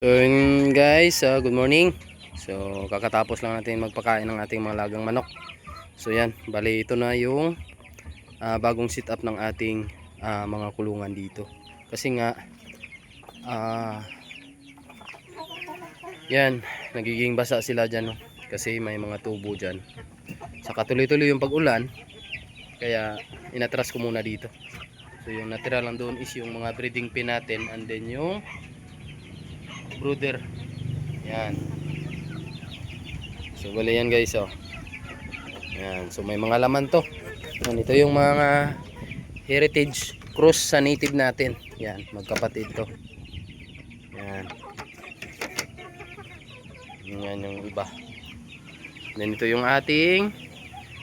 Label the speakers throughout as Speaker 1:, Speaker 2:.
Speaker 1: So guys, uh, good morning. So kakatapos lang natin magpakain ng ating mga lagang manok. So yan, bali ito na yung ah, bagong sit up ng ating ah, mga kulungan dito. Kasi nga ah yan, nagiging basa sila dyan no? kasi may mga tubo dyan. Saka tuloy-tuloy yung pag-ulan, kaya inatras ko muna dito. So yung natira lang doon is yung mga breeding pin natin and then yung brother. Yan. So bali yan guys oh. Yan, so may mga laman to. Yan, ito yung mga heritage cross sa native natin. Yan, magkapatid to. Yan. Yan yung iba. Then ito yung ating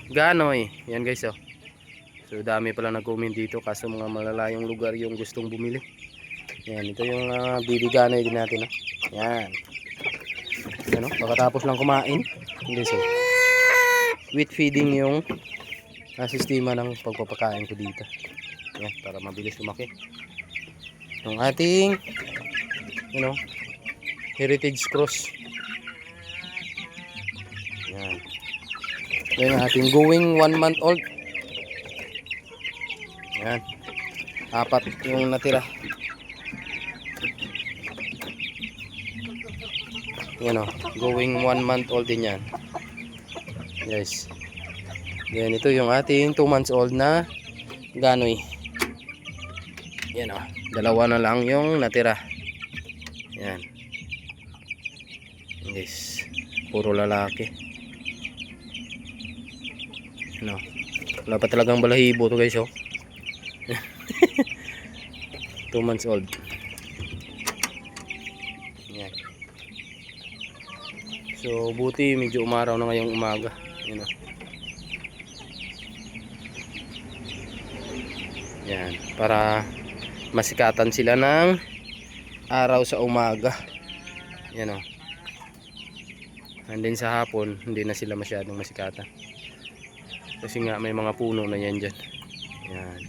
Speaker 1: ganoy. Yan guys oh. So dami pala nag-comment dito kaso mga malalayong lugar yung gustong bumili. Yan, ito yung uh, baby ganoy din natin oh. Yan. Ano, pagkatapos lang kumain. Hindi so. Wheat feeding yung uh, sistema ng pagpapakain ko dito. Yan, para mabilis lumaki. Yung ating you know, heritage cross. Yan. Yan ang ating going one month old. Yan. Apat yung natira. Yan o. Going one month old din yan. Guys. Yan ito yung ating 2 months old na ganoy. Yan o. Dalawa na lang yung natira. Yan. Guys. Puro lalaki. Ano. Wala pa talagang balahibo to guys oh. 2 months old. Yan. So buti medyo umaraw na ngayong umaga. Yan oh. Yan, para masikatan sila ng araw sa umaga. Yan oh. And then sa hapon, hindi na sila masyadong masikatan. Kasi nga may mga puno na yan dyan. Yan.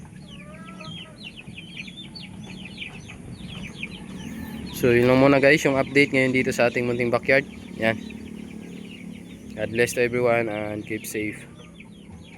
Speaker 1: So yun lang muna guys yung update ngayon dito sa ating munting backyard. Yan. God bless everyone and keep safe.